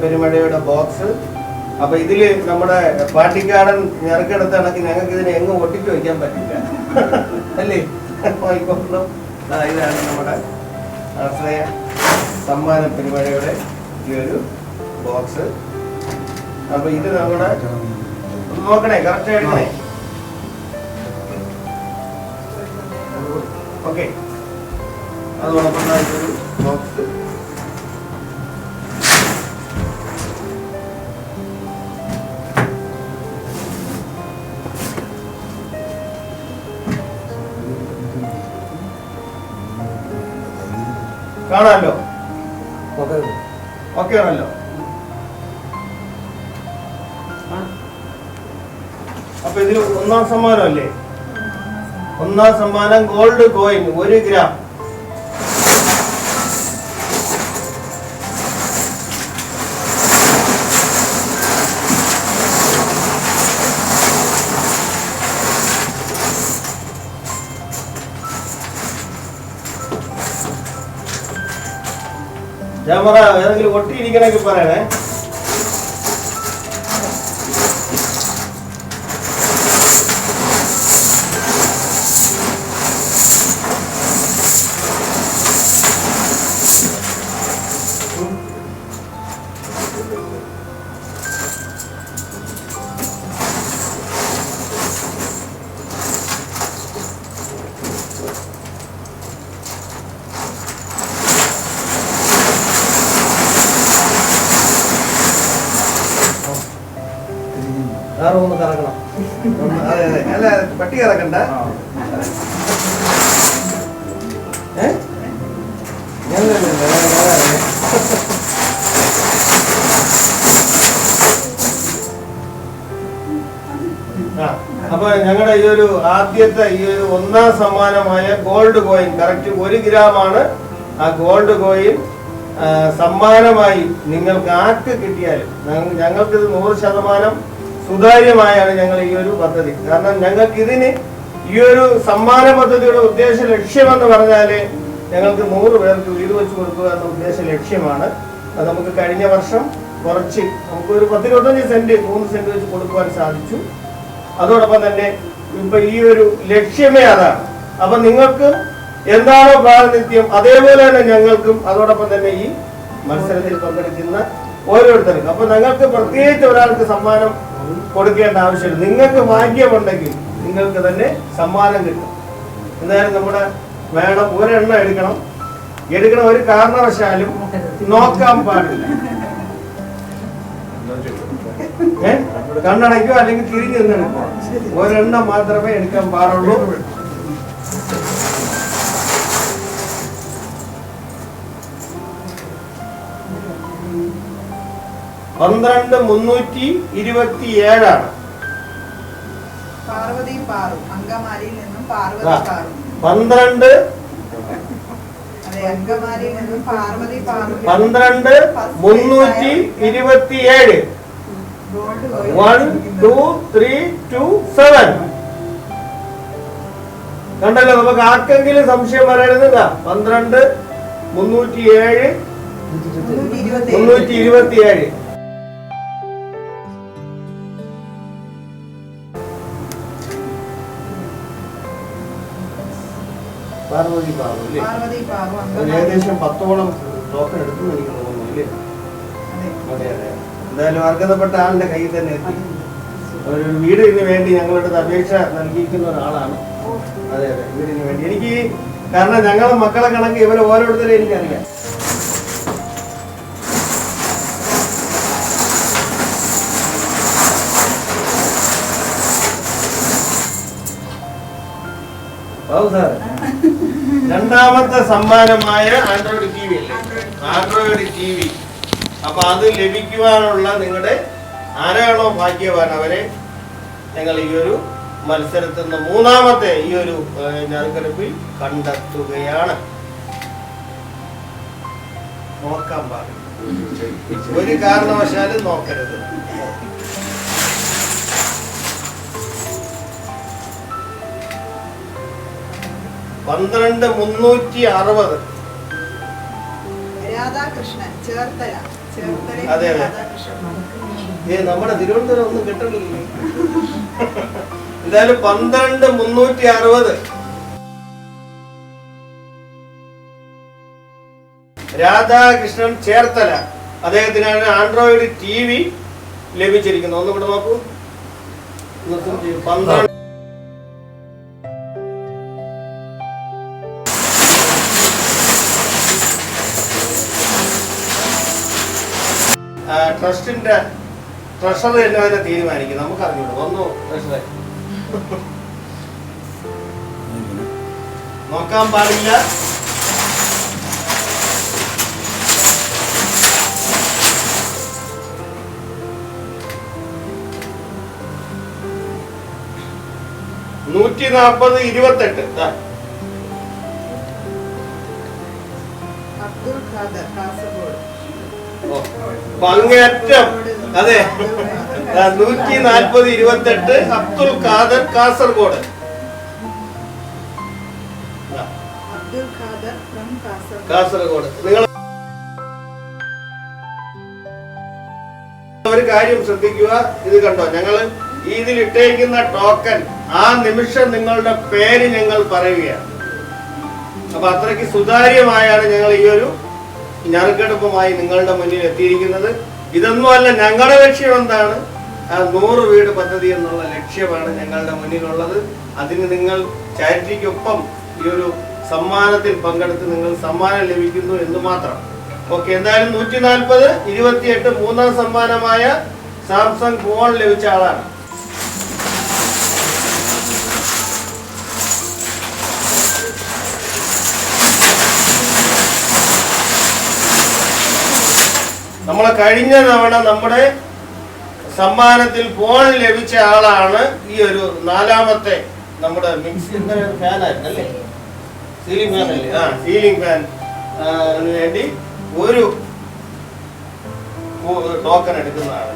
പെരുമഴയുടെ box അപ്പൊ ഇതിൽ നമ്മുടെ പാട്ടിക്കാടൻ ഞെറുക്കെടുത്ത കണക്ക് ഞങ്ങൾക്ക് ഇതിനെ എങ്ങും ഒട്ടിച്ചു വയ്ക്കാൻ പറ്റില്ല. അല്ലേ? ഇതാണ് നമ്മുടെ ആശ്രയ സമ്മാന പെരുമഴയുടെ ഈ ഒരു ബോക്സ് അപ്പൊ ഇത് നമ്മുടെ നോക്കണേ കറക്റ്റ് എടുക്കണേ ഓക്കെ. അതോടൊപ്പം ബോക്സ് കാണാമല്ലോ? ഓക്കെ ആണല്ലോ. അപ്പൊ ഇതിൽ ഒന്നാം സമ്മാനം അല്ലേ ഒന്നാം സമ്മാനം ഗോൾഡ് കോയിൻ ഒരു ഗ്രാം ഞാൻ പറ ഏതെങ്കിലും ഒട്ടിയിരിക്കണമെങ്കിൽ പറയണേ ഒന്ന് കറക്കണം ഒന്ന് അതെ അതെ. അല്ല പട്ടി കറക്കണ്ട. ഏ? ആ, അപ്പൊ ഞങ്ങളുടെ ഈ ഒരു ആദ്യത്തെ ഈ ഒരു ഒന്നാം സമ്മാനമായ ഗോൾഡ് കോയിൻ കറക്റ്റ് ഒരു ഗ്രാമാണ്. ആ ഗോൾഡ് കോയിൻ സമ്മാനമായി നിങ്ങൾക്ക് ആർക്ക് കിട്ടിയാലും ഞങ്ങൾക്ക് ഞങ്ങൾക്കിത് നൂറ് ശതമാനം സുതാര്യമായാണ് ഞങ്ങൾ ഈ ഒരു പദ്ധതി. കാരണം ഞങ്ങൾക്ക് ഇതിന് ഈ ഒരു സമ്മാന പദ്ധതിയുടെ ഉദ്ദേശ ലക്ഷ്യമെന്ന് പറഞ്ഞാൽ ഞങ്ങൾക്ക് നൂറ് പേർക്ക് വീട് വെച്ച് കൊടുക്കുക എന്ന ഉദ്ദേശ ലക്ഷ്യമാണ്. അത് നമുക്ക് കഴിഞ്ഞ വർഷം കുറച്ച് നമുക്ക് ഒരു പത്തിരുപത്തഞ്ച് സെന്റ് മൂന്ന് സെന്റ് വെച്ച് കൊടുക്കുവാൻ സാധിച്ചു. അതോടൊപ്പം തന്നെ ഇപ്പൊ ഈ ഒരു ലക്ഷ്യമേ അതാണ്. അപ്പൊ നിങ്ങൾക്ക് എന്താണോ പ്രാതിനിധ്യം അതേപോലെ തന്നെ ഞങ്ങൾക്കും അതോടൊപ്പം തന്നെ ഈ മത്സരത്തിൽ പങ്കെടുക്കുന്ന ഓരോരുത്തർക്കും. അപ്പൊ ഞങ്ങൾക്ക് പ്രത്യേകിച്ച് ഒരാൾക്ക് സമ്മാനം കൊടുക്കേണ്ട ആവശ്യമില്ല. നിങ്ങൾക്ക് ഭാഗ്യമുണ്ടെങ്കിൽ നിങ്ങൾക്ക് തന്നെ സമ്മാനം കിട്ടും. എന്തായാലും നമ്മുടെ വേണം ഒരെണ്ണം എടുക്കണം. എടുക്കണം ഒരു കാരണവശാലും നോക്കാൻ പാടില്ല? കണ്ണടയ്ക്കോ അല്ലെങ്കിൽ തിരിഞ്ഞു നിന്നെടുക്കോ? ഒരെണ്ണം മാത്രമേ എടുക്കാൻ പാടുള്ളൂ. പന്ത്രണ്ട് മുന്നൂറ്റി ഇരുപത്തി ഏഴാണ്. പന്ത്രണ്ട് പന്ത്രണ്ട് മുന്നൂറ്റി ഇരുപത്തി ഏഴ് one two three two seven. കണ്ടല്ലോ നമുക്ക് ആർക്കെങ്കിലും സംശയം വരരുത് പന്ത്രണ്ട് മുന്നൂറ്റി ഏഴ് മുന്നൂറ്റി ഇരുപത്തി ഏഴ് പാർവതി പാർവതി അല്ലേ? പാർവതി പാറു ഏകദേശം പത്തോളം ടോക്കൺ എടുത്തു എനിക്ക് തോന്നുന്നു അല്ലേ? അതെ അതെ. അതെ എന്തായാലും അർഹതപ്പെട്ട ആളിന്റെ കയ്യിൽ തന്നെ എത്തി. ഒരു വീടിന് വേണ്ടി ഞങ്ങളുടെ അപേക്ഷ നൽകിയിരിക്കുന്ന ഒരാളാണ്. അതെ അതെ വീടിന് വേണ്ടി. എനിക്ക് കാരണം ഞങ്ങളെ മക്കളെ കണക്ക് ഇവരെ ഓരോരുത്തരെ എനിക്കറിയാം. രണ്ടാമത്തെ സമ്മാനമായ ആൻഡ്രോയിഡ് ടി വി അല്ലേ? Android T V. അപ്പൊ അത് ലഭിക്കുവാനുള്ള നിങ്ങളുടെ ആരാണോ ഭാഗ്യവാൻ അവരെ ഞങ്ങൾ ഈ ഒരു മത്സരത്തിൽ നിന്ന് മൂന്നാമത്തെ ഈ ഒരു ഏഹ്, നറുക്കെടുപ്പിൽ കണ്ടെത്തുകയാണ്. നോക്കാൻ പാടില്ല. ഒരു കാരണവശാലും നോക്കരുത്. പന്ത്രണ്ട് മുന്നൂറ്റി അറുപത്. രാധാകൃഷ്ണൻ ചേർത്തല. അതെ, ഏ നമ്മുടെ തിരുവനന്തപുരം ഒന്നും കിട്ടണില്ലേ? എന്തായാലും പന്ത്രണ്ട് മുന്നൂറ്റി അറുപത്. രാധാകൃഷ്ണൻ ചേർത്തല. അദ്ദേഹത്തിനാണ് ആൻഡ്രോയിഡ് ടി വി ലഭിച്ചിരിക്കുന്നത്. ഒന്നും കൂടെ നോക്കൂ. പന്ത്രണ്ട് ട്രസ്റ്റിന്റെ ട്രഷർ തന്നെ അതിനെ തീരുമാനിക്കും. നമുക്ക് അറിഞ്ഞൂടെ വന്നു ട്രഷറെ നോക്കാൻ പാടില്ല. നൂറ്റി നാപ്പത് ഇരുപത്തെട്ട്. അബ്ദുൾ ഖാദർ കാസർഗോഡ്. അപ്പൊ അങ്ങേയറ്റം അതെ. നൂറ്റി നാൽപ്പത് ഇരുപത്തെട്ട് അബ്ദുൽ ഖാദർ കാസർഗോഡ്. കാസർഗോഡ്. നിങ്ങൾ ഒരു കാര്യം ശ്രദ്ധിക്കുക. ഇത് കണ്ടോ? ഞങ്ങൾ ഇതിൽ ഇട്ടേക്കുന്ന ടോക്കൺ ആ നിമിഷം നിങ്ങളുടെ പേര് ഞങ്ങൾ പറയുകയാണ്. അപ്പൊ അത്രയ്ക്ക് സുതാര്യമായാണ് ഞങ്ങൾ ഈ ഒരു ഞറുക്കെടുപ്പുമായി നിങ്ങളുടെ മുന്നിൽ എത്തിയിരിക്കുന്നത് ഇതൊന്നുമല്ല ഞങ്ങളുടെ ലക്ഷ്യം എന്താണ്? നൂറ് വീട് പദ്ധതി എന്നുള്ള ലക്ഷ്യമാണ് ഞങ്ങളുടെ മുന്നിലുള്ളത്. അതിന് നിങ്ങൾ ചാരിറ്റിക്കൊപ്പം ഈ ഒരു സമ്മാനത്തിൽ പങ്കെടുത്ത് നിങ്ങൾ സമ്മാനം ലഭിക്കുന്നു എന്ന് മാത്രം. ഓക്കെ എന്തായാലും നൂറ്റി നാൽപ്പത് ഇരുപത്തിയെട്ട് മൂന്നാം സമ്മാനമായ സാംസങ് ഫോൺ ലഭിച്ച ആളാണ്. നമ്മളെ കഴിഞ്ഞ തവണ നമ്മുടെ സമ്മാനത്തിൽ ഫോൺ ലഭിച്ച ആളാണ് ഈ ഒരു നാലാമത്തെ നമ്മുടെ മിക്സി ഫാൻ ആയിരുന്നു അല്ലേ? സീലിംഗ് ഫാൻ അല്ലേ? ആ സീലിംഗ് ഫാൻ വേണ്ടി ഒരു ടോക്കൺ എടുക്കുന്നതാണ്.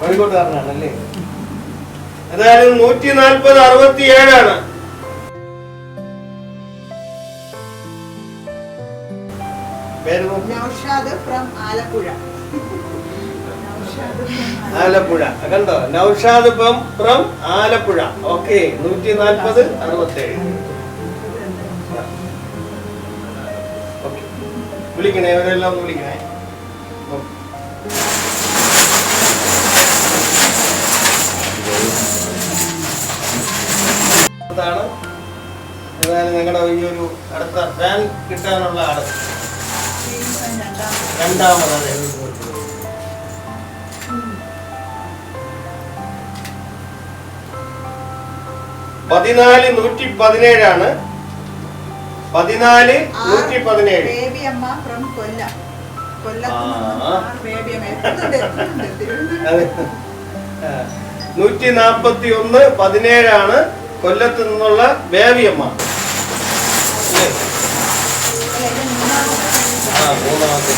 കോഴിക്കോട്ടുകാരനാണല്ലേ? ഏതായാലും നൂറ്റി നാൽപ്പത് അറുപത്തി ഏഴാണ് ആലപ്പുഴ. ആലപ്പുഴ. കണ്ടോ? നൗഷാദ് ഇപ്പം ഫ്രം ആലപ്പുഴ. ഓക്കെ നൂറ്റി നാൽപ്പത് അറുപത്തി ഏഴ് വിളിക്കണേ അവരെല്ലാം ഒന്ന് വിളിക്കണേ. അതാണ്. ഏതായാലും ഞങ്ങളുടെ ഈ ഒരു അടുത്ത ഫാൻ കിട്ടാനുള്ള ശ്രീനിവാസൻ രണ്ടാമത്. പതിനാല് നൂറ്റി പതിനേഴാണ് പതിനാല് നൂറ്റി പതിനേഴ്. നൂറ്റി നാപ്പത്തി ഒന്ന് പതിനേഴാണ് കൊല്ലത്ത് നിന്നുള്ള ബേബിയമ്മ ആ മൂന്നാമത്തെ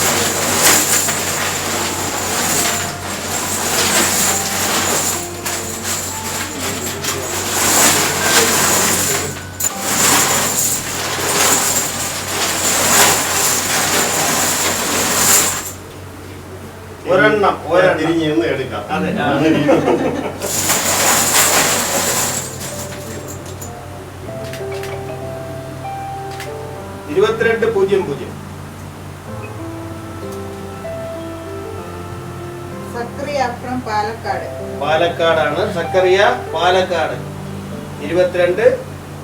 ഒരെണ്ണം ഒരെണ്ണം തിരിഞ്ഞ് നിന്ന് എടുക്കാം അതെ ആ. ഇരുപത്തിരണ്ട് പൂജ്യം പൂജ്യം. പാലക്കാട്. പാലക്കാടാണ്. സക്കറിയ പാലക്കാട്. ഇരുപത്തിരണ്ട്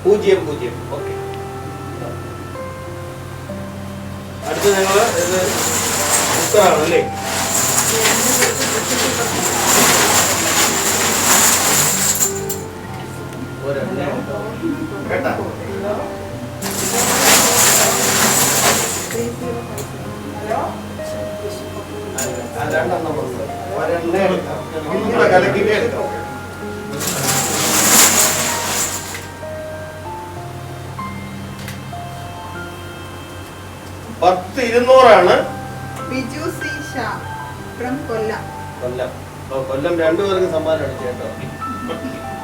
പൂജ്യം പൂജ്യം. ഓക്കെ. അടുത്ത് ഞങ്ങൾ ഇത് ഉത്തരാണ് അല്ലേ? ഒരെണ്ണം കേട്ടാ? ഹലോ ആ രണ്ടെണ്ണം വന്നു ഒരെണ്ണേ എടുക്കാം ഒന്നും കൂടെ കലക്കിട്ടേ എടുക്കാം പത്ത് ഇരുന്നൂറാണ് ബിജു സി ഷാ ഫ്രം കൊല്ലം. കൊല്ലം. കൊല്ലം രണ്ടുപേർക്ക് സമ്മാനം അടിച്ചു കേട്ടോ ഇല്ല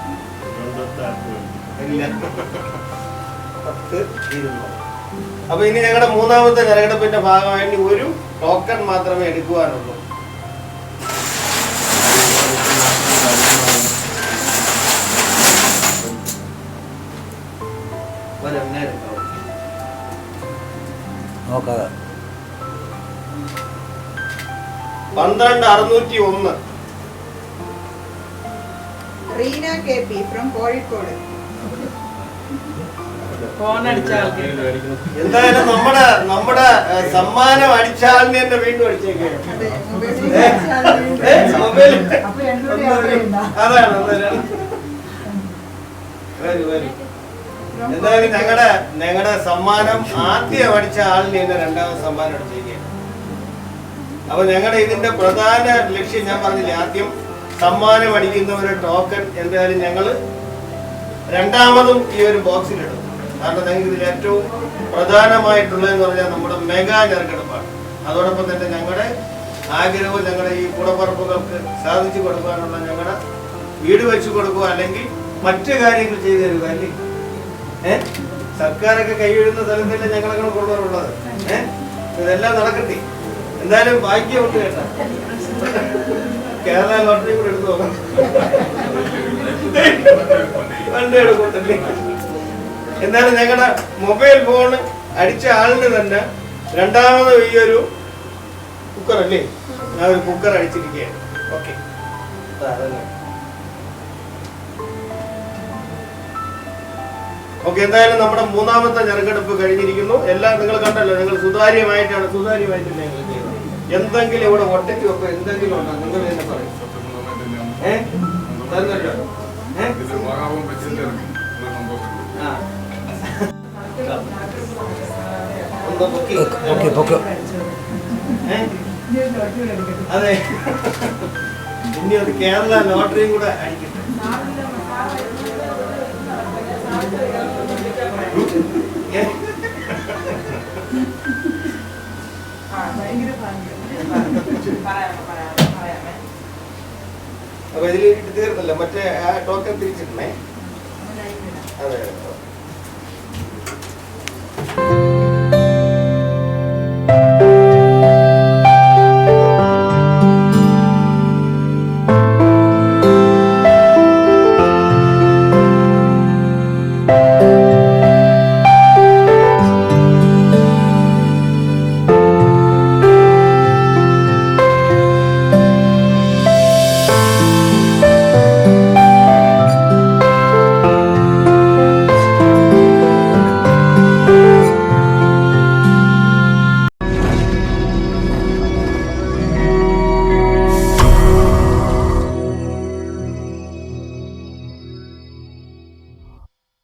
അപ്പൊ ഇനി ഞങ്ങളുടെ മൂന്നാമത്തെ തെരഞ്ഞെടുപ്പിന്റെ ഭാഗമായിട്ട് ഒരു ടോക്കൺ മാത്രമേ എടുക്കുവാനുള്ളൂ. പന്ത്രണ്ട് അറുന്നൂറ്റി ഒന്ന്. Reena K P from Kozhikode. Phone അടിച്ച ആൾക്ക്. എന്തായാലും നമ്മുടെ നമ്മുടെ സമ്മാനം അടിച്ച ആളിനെ തന്നെ വീണ്ടും യാത്രയുണ്ടോ? അതാണ്. എന്തായാലും ഞങ്ങളുടെ ഞങ്ങളുടെ സമ്മാനം ആദ്യം അടിച്ച ആളിന് തന്നെ രണ്ടാമത് സമ്മാനം അടിച്ചിരിക്കുകയാണ് അപ്പൊ ഞങ്ങളുടെ ഇതിന്റെ പ്രധാന ലക്ഷ്യം ഞാൻ പറഞ്ഞില്ലേ ആദ്യം സമ്മാനം അടിക്കുന്നവരുടെ ടോക്കൺ എന്തായാലും ഞങ്ങൾ രണ്ടാമതും ഈ ഒരു ബോക്സിലിടും കാരണം ഞങ്ങൾക്ക് ഇതിൽ ഏറ്റവും പ്രധാനമായിട്ടുള്ളതെന്ന് പറഞ്ഞാൽ നമ്മുടെ മെഗാ ഞെറുക്കെടുപ്പാണ് അതോടൊപ്പം തന്നെ ഞങ്ങളുടെ ആഗ്രഹവും ഞങ്ങളുടെ ഈ കൂടപ്പറപ്പുകൾക്ക് സാധിച്ചു കൊടുക്കാനുള്ള ഞങ്ങളുടെ വീട് വെച്ചു കൊടുക്കുക അല്ലെങ്കിൽ മറ്റു കാര്യങ്ങൾ ചെയ്തു തരിക അല്ലേ? ഏ? സർക്കാരൊക്കെ കൈയെഴുന്ന സ്ഥലത്തല്ലേ ഞങ്ങളൊക്കെ കൊണ്ടുവരുള്ളത് ഏഹ് ഇതെല്ലാം നടക്കട്ടെ. എന്തായാലും ഭാഗ്യമുണ്ട് കേട്ടോ. കേരള ലോട്ടറി കൂടെ എടുത്തു നോക്കാം. എന്നാലും ഞങ്ങളുടെ മൊബൈൽ ഫോൺ അടിച്ച ആളിന് തന്നെ രണ്ടാമത് ഈ ഒരു കുക്കർ അല്ലേ? ആ ഒരു കുക്കർ അടിച്ചിരിക്കുകയാണ്. ഓക്കെ ഓക്കെ എന്തായാലും നമ്മുടെ മൂന്നാമത്തെ ഞെറുക്കെടുപ്പ് കഴിഞ്ഞിരിക്കുന്നു. എല്ലാം നിങ്ങൾ കണ്ടല്ലോ നിങ്ങൾ സുതാര്യമായിട്ടാണ് സുതാര്യമായിട്ടല്ലേ എന്തെങ്കിലും ഇവിടെ ഒട്ടയ്ക്ക് വെക്കോ എന്തെങ്കിലും ഉണ്ടോ? നിങ്ങൾ തന്നെ പറയും. ഏഹ്? അതെ. ഇനി അത് കേരള ലോട്ടറിയും കൂടെ അടിക്കട്ടെ അപ്പൊ ഇതിൽ തീർന്നല്ലോ. മറ്റേ ആ ടോക്കൺ തിരിച്ചിട്ടുണ്ടേ അതെ.